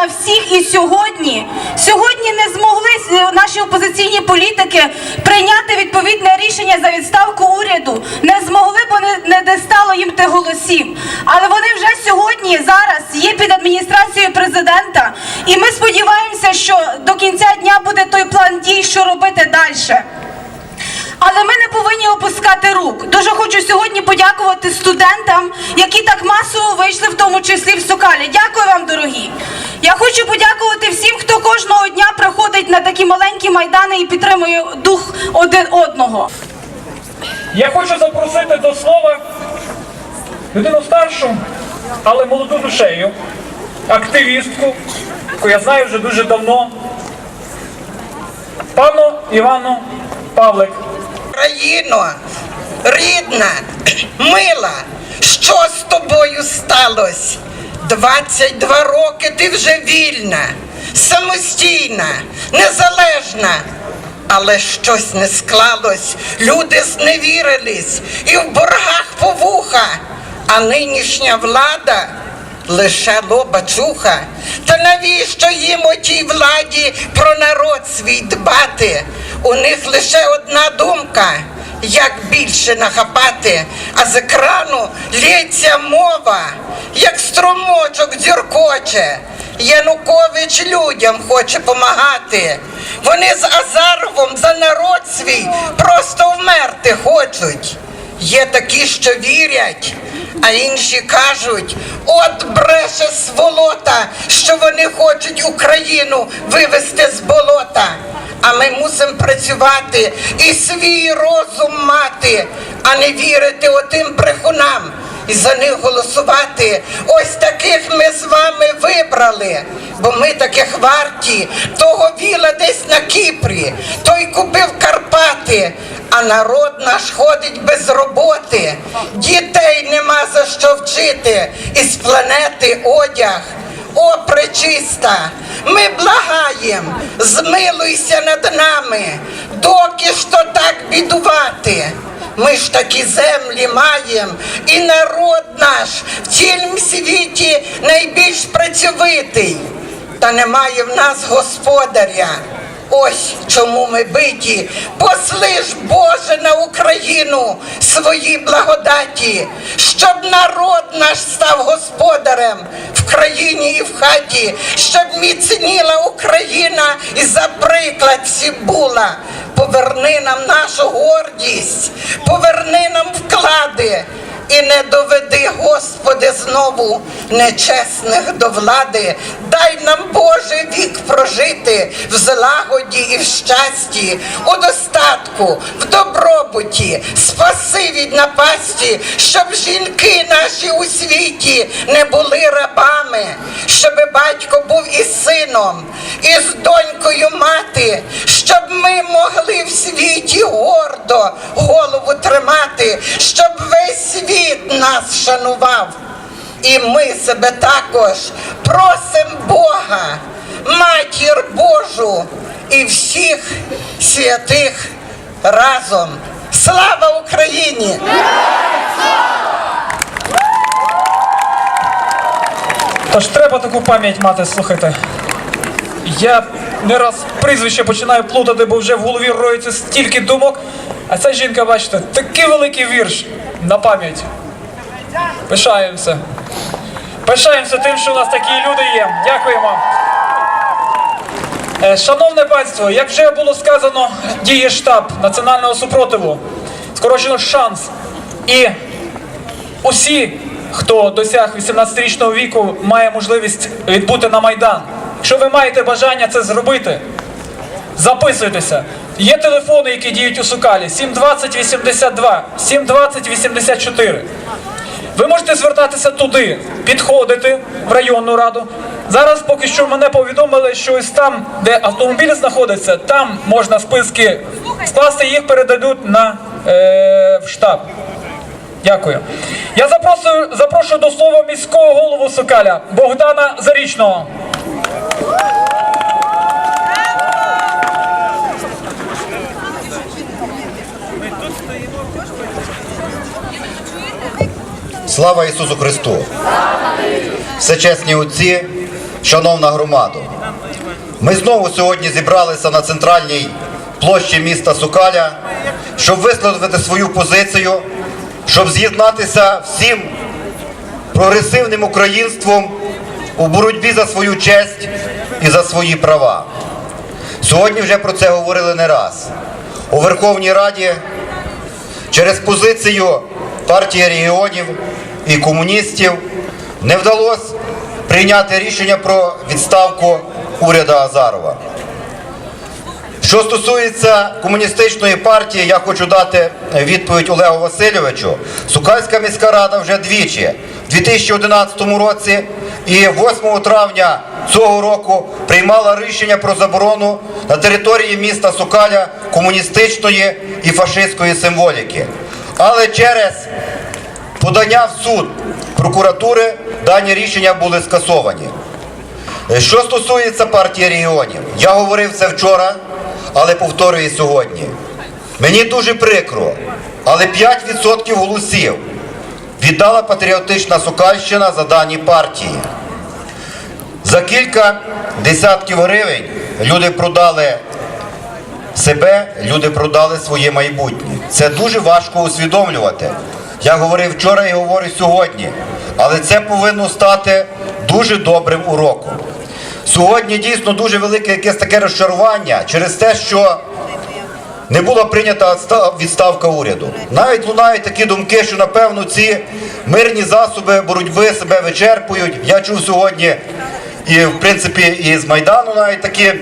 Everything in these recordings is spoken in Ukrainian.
на всіх і сьогодні. Сьогодні не змогли е, наші опозиційні політики прийняти відповідне рішення за відставку уряду. Не змогли, бо не, не дістало їм тих голосів. Але вони вже сьогодні зараз є під адміністрацією президента, і ми сподіваємося, що до кінця дня буде той план дій, що робити далі. Але ми не повинні опускати рук. Дуже хочу сьогодні подякувати студентам, які так масово вийшли, в тому числі в Сокалі. Дякую вам, дорогі. Я хочу подякувати всім, хто кожного дня приходить на такі маленькі майдани і підтримує дух один одного. Я хочу запросити до слова людину старшу, але молоду душею, активістку, яку я знаю вже дуже давно, пану Івану Павлик. Країно, рідна, мила, що з тобою сталося? 22 роки ти вже вільна, самостійна, незалежна. Але щось не склалось, люди зневірились і в боргах по вуха, а нинішня влада лише лоба чуха. Та навіщо їм отій владі про народ свій дбати? У них лише одна думка. Як більше нахапати, а з екрану лється мова, як струмочок дзюркоче. Янукович людям хоче помагати. Вони з Азаровим за народ свій просто вмерти хочуть. Є такі, що вірять, а інші кажуть, от бреше сволота, що вони хочуть Україну вивести з болота. А ми мусимо працювати і свій розум мати, а не вірити отим брехунам і за них голосувати. Ось таких ми з вами вибрали, бо ми таких варті. Того віла десь на Кіпрі, той купив Карпати, а народ наш ходить без роботи. Дітей нема за що вчити, із планети одяг. О, пречиста, ми благаєм, змилуйся над нами, доки ж то так бідувати. Ми ж такі землі маєм, і народ наш в цілім світі найбільш працьовитий, та немає в нас господаря. Ось чому ми биті. Посли ж Боже на Україну свої благодаті, щоб народ наш став господарем в країні і в хаті, щоб міцніла Україна і за приклад всі була. Поверни нам нашу гордість, поверни нам вклади. І не доведи, Господи, знову нечесних до влади. Дай нам, Боже, вік прожити в злагоді і в щасті, у достатку, в добробуті, спаси від напасті, щоб жінки наші у світі не були рабами, щоб батько був із сином, і з донькою мати, щоб ми могли в світі гордо голову тримати, щоб весь світ нас шанував. І ми себе також просим Бога, матір Божу і всіх святих разом. Слава Україні! Тож треба таку пам'ять мати, слухайте. Я не раз прізвище починаю плутати, бо вже в голові роється стільки думок. А ця жінка, бачите, такий великий вірш на пам'ять. Пишаємося. Пишаємося тим, що у нас такі люди є. Дякуємо. Е, Шановне панство, як вже було сказано, діє штаб національного супротиву, скорочено шанс. І усі, хто досяг 18-річного віку, має можливість відбути на Майдан. Якщо ви маєте бажання це зробити, записуйтеся. Є телефони, які діють у Сукалі 720 82, 720 84. Ви можете звертатися туди, підходити в районну раду. Зараз поки що мене повідомили, що ось там, де автомобіль знаходиться, там можна списки скласти, їх передадуть на е, в штаб. Дякую. Я запрошую, запрошую до слова міського голову Сокаля Богдана Зарічного. Слава Ісусу Христу! Всечесні отці, шановна громада. Ми знову сьогодні зібралися на центральній площі міста Сукаля, щоб висловити свою позицію, щоб з'єднатися всім прогресивним українством у боротьбі за свою честь і за свої права. Сьогодні вже про це говорили не раз. У Верховній Раді через позицію партії регіонів і комуністів не вдалося прийняти рішення про відставку уряду Азарова. Що стосується комуністичної партії, я хочу дати відповідь Олегу Васильовичу. Сукальська міська рада вже двічі, в 2011 році і 8 травня цього року приймала рішення про заборону на території міста Сукаля комуністичної і фашистської символіки. Але через подання в суд прокуратури дані рішення були скасовані. Е, Що стосується партії регіонів, я говорив це вчора, але повторюю сьогодні. Мені дуже прикро, але 5% голосів віддала патріотична Сокальщина за дані партії. За кілька десятків гривень люди продали себе, люди продали своє майбутнє. Це дуже важко усвідомлювати. Я говорив вчора і говорю сьогодні, але це повинно стати дуже добрим уроком. Сьогодні дійсно дуже велике якесь таке розчарування через те, що не була прийнята відставка уряду. Навіть лунають такі думки, що напевно ці мирні засоби боротьби себе вичерпують. Я чув сьогодні і в принципі і з Майдану навіть такі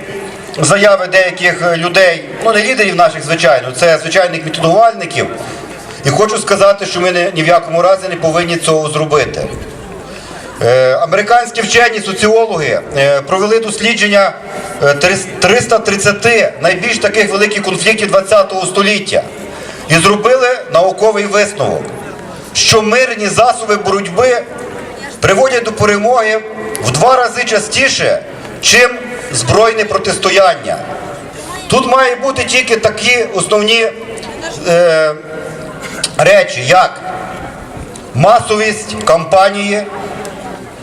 заяви деяких е, людей, ну не лідерів наших, звичайно, це звичайних мітингувальників. І хочу сказати, що ми ні в якому разі не повинні цього зробити. Е, Американські вчені соціологи е, провели дослідження е, трис- 330 найбільш таких великих конфліктів ХХ століття і зробили науковий висновок, що мирні засоби боротьби приводять до перемоги в два рази частіше, чим збройне протистояння. Тут має бути тільки такі основні е, речі, як масовість кампанії,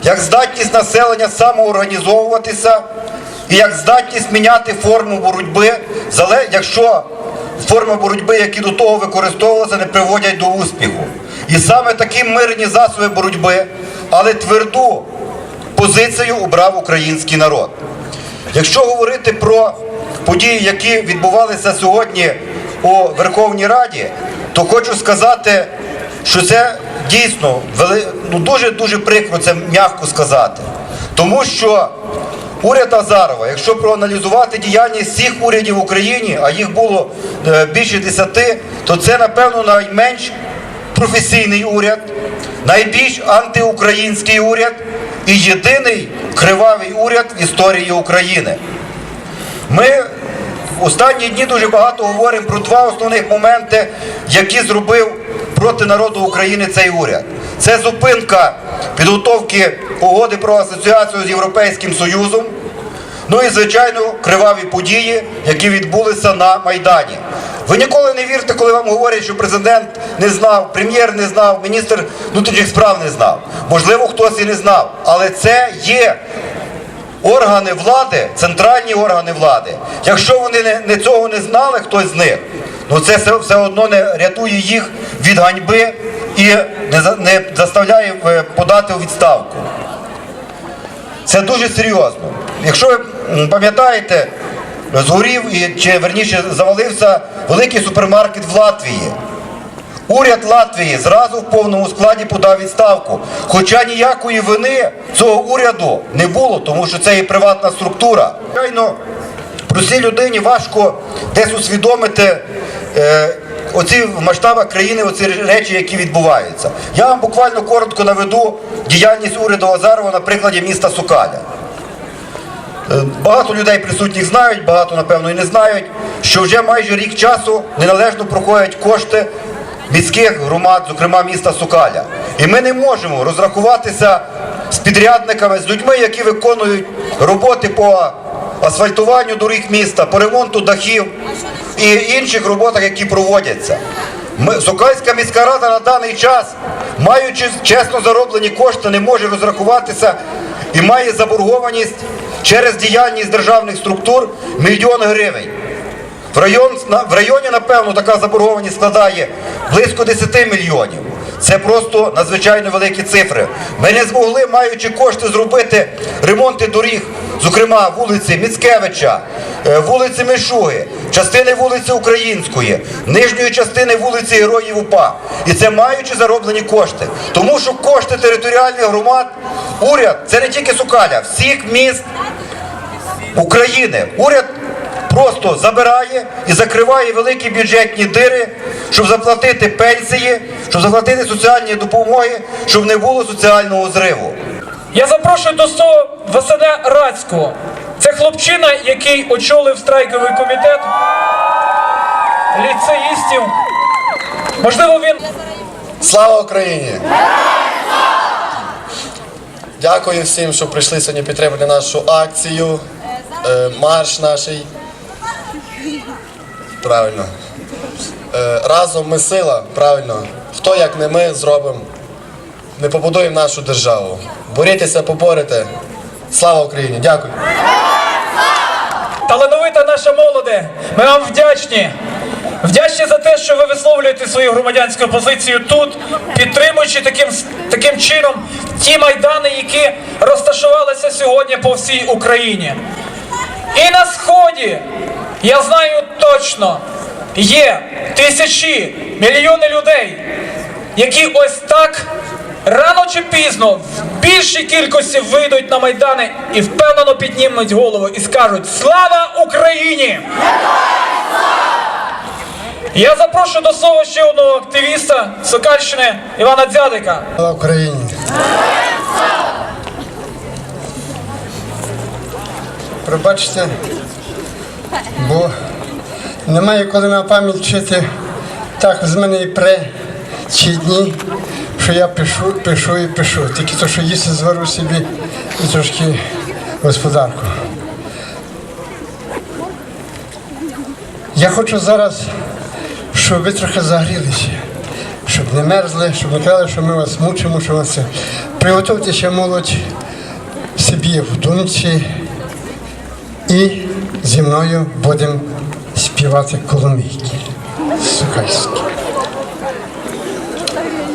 як здатність населення самоорганізовуватися і як здатність міняти форму боротьби, якщо форми боротьби, які до того використовувалися, не приводять до успіху. І саме такі мирні засоби боротьби, але тверду позицію обрав український народ. Якщо говорити про події, які відбувалися сьогодні у Верховній Раді, то хочу сказати, що це дійсно ну, дуже дуже прикро це м'яко сказати. Тому що уряд Азарова, якщо проаналізувати діяльність всіх урядів в Україні, а їх було е, більше десяти, то це напевно найменш професійний уряд, найбільш антиукраїнський уряд і єдиний кривавий уряд в історії України. Ми в останні дні дуже багато говоримо про два основних моменти, які зробив проти народу України цей уряд. Це зупинка підготовки угоди про асоціацію з Європейським Союзом. Ну і звичайно криваві події, які відбулися на Майдані. Ви ніколи не вірте, коли вам говорять, що президент не знав, прем'єр не знав, міністр внутрішніх справ не знав. Можливо, хтось і не знав, але це є органи влади, центральні органи влади. Якщо вони не, не цього не знали, хтось з них, ну це все, все одно не рятує їх від ганьби і не, не заставляє е, подати у відставку. Це дуже серйозно. Якщо ви пам'ятаєте, згорів і чи верніше завалився великий супермаркет в Латвії. Уряд Латвії зразу в повному складі подав відставку. Хоча ніякої вини цього уряду не було, тому що це є приватна структура. Звичайно, простій людині важко десь усвідомити е, оці в масштабах країни оці речі, які відбуваються. Я вам буквально коротко наведу діяльність уряду Азарова на прикладі міста Сукаля. Е, Багато людей присутніх знають, багато, напевно, і не знають, що вже майже рік часу неналежно проходять кошти міських громад, зокрема міста Сукаля. І ми не можемо розрахуватися з підрядниками, з людьми, які виконують роботи по асфальтуванню доріг міста, по ремонту дахів і інших роботах, які проводяться. Ми, Сокальська міська рада на даний час, маючи чесно зароблені кошти, не може розрахуватися і має заборгованість через діяльність державних структур мільйон гривень. В, район, в районі, напевно, така заборгованість складає близько 10 мільйонів. Це просто надзвичайно великі цифри. Ми не змогли, маючи кошти, зробити ремонти доріг, зокрема вулиці Міцкевича, е, вулиці Мишуги, частини вулиці Української, нижньої частини вулиці Героїв УПА. І це маючи зароблені кошти. Тому що кошти територіальних громад, уряд, це не тільки Сукаля, всіх міст України. Уряд просто забирає і закриває великі бюджетні дири, щоб заплатити пенсії, щоб заплатити соціальні допомоги, щоб не було соціального зриву. Я запрошую до слова Василя Рацького. Це хлопчина, який очолив страйковий комітет ліцеїстів. Можливо, він Слава Україні! Дякую всім, що прийшли сьогодні підтримати нашу акцію, е, марш наш. Правильно. Е, Разом ми сила, правильно. Хто як не ми зробимо, не побудуємо нашу державу. Борітеся, поборете. Слава Україні! Дякую. талановита наша молоде. Ми вам вдячні. Вдячні за те, що ви висловлюєте свою громадянську позицію тут, підтримуючи таким, таким чином ті майдани, які розташувалися сьогодні по всій Україні. І на сході, я знаю точно, є тисячі, мільйони людей, які ось так рано чи пізно в більшій кількості вийдуть на майдани і впевнено піднімуть голову і скажуть Слава Україні! Я запрошую до слова ще одного активіста Сокальщини Івана Дзядика. Слава Україні! Пробачте, бо немає коли на пам'ять вчити так з мене і пре ці дні, що я пишу, пишу і пишу. Тільки то, що їсти звару собі і трошки господарку. Я хочу зараз, щоб ви трохи загрілися, щоб не мерзли, щоб не казали, що ми вас мучимо, що вас це. Приготуйтеся, молодь, собі в думці і зі мною будемо співати коломийки сукальські.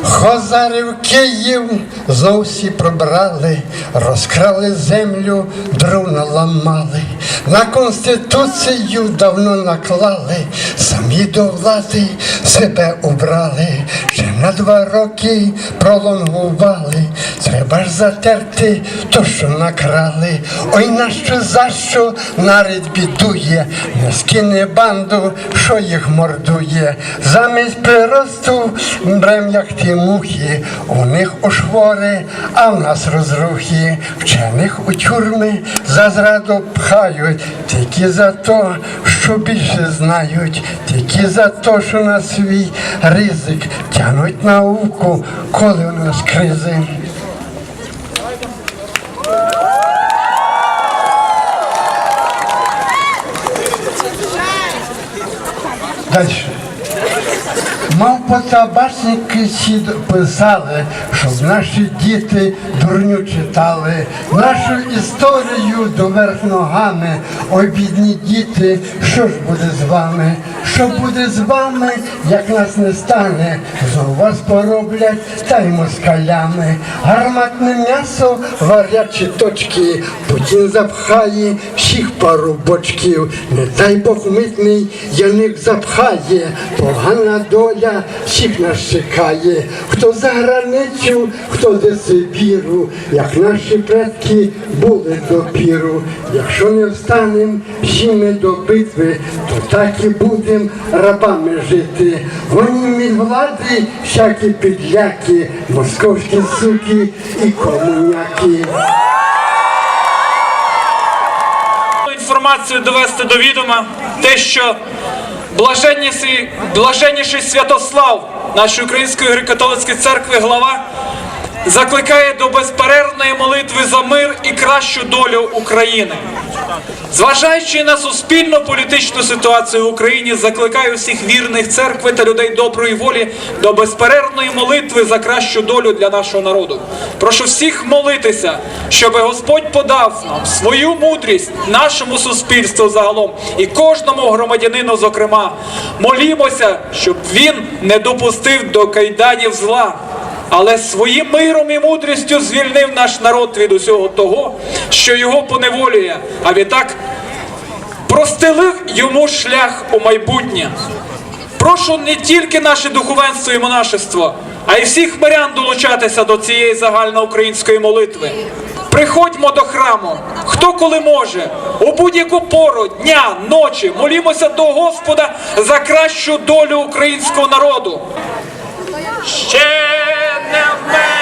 Хозарів Київ зовсі пробрали, розкрали землю, друна ламали, на конституцію давно наклали, самі до влади себе убрали, на два роки пролонгували. Треба ж затерти то, що накрали. Ой, нащо за що нарід бідує, не скине банду, що їх мордує. Замість приросту брем, як ті мухи, у них ошвори, а в нас розрухи. Вчених у тюрми за зраду пхають, тільки за то, що більше знають, тільки за то, що на свій ризик тянуть науку, коли у нас кризи. Дальше. Мав потабачники всі писали, щоб наші діти дурню читали, нашу історію доверх ногами. Ой, бідні діти, що ж буде з вами? Що буде з вами, як нас не стане? Знову вас пороблять та й москалями. Гарматне м'ясо, варячі точки, Путін запхає всіх пару бочків. Не дай Бог митний яник запхає, погана доля всіх нас чекає. Хто за границю, хто де Сибіру, як наші предки були до піру. Якщо не встанем всі ми до битви, то так і будем рабами жити. Гонім від влади всякі підляки, московські суки і комуняки. інформацію довести до відома те, що блаженніший, блаженніший Святослав нашої Української греко-католицької церкви глава закликає до безперервної молитви за мир і кращу долю України. Зважаючи на суспільну політичну ситуацію в Україні, закликаю всіх вірних церкви та людей доброї волі до безперервної молитви за кращу долю для нашого народу. Прошу всіх молитися, щоб Господь подав нам свою мудрість нашому суспільству загалом і кожному громадянину, зокрема. Молімося, щоб він не допустив до кайданів зла, але своїм миром і мудрістю звільнив наш народ від усього того, що його поневолює, а відтак простелив йому шлях у майбутнє. Прошу не тільки наше духовенство і монашество, а й всіх мирян долучатися до цієї загальноукраїнської молитви. Приходьмо до храму, хто коли може, у будь-яку пору, дня, ночі, молімося до Господа за кращу долю українського народу. Ще не вмерла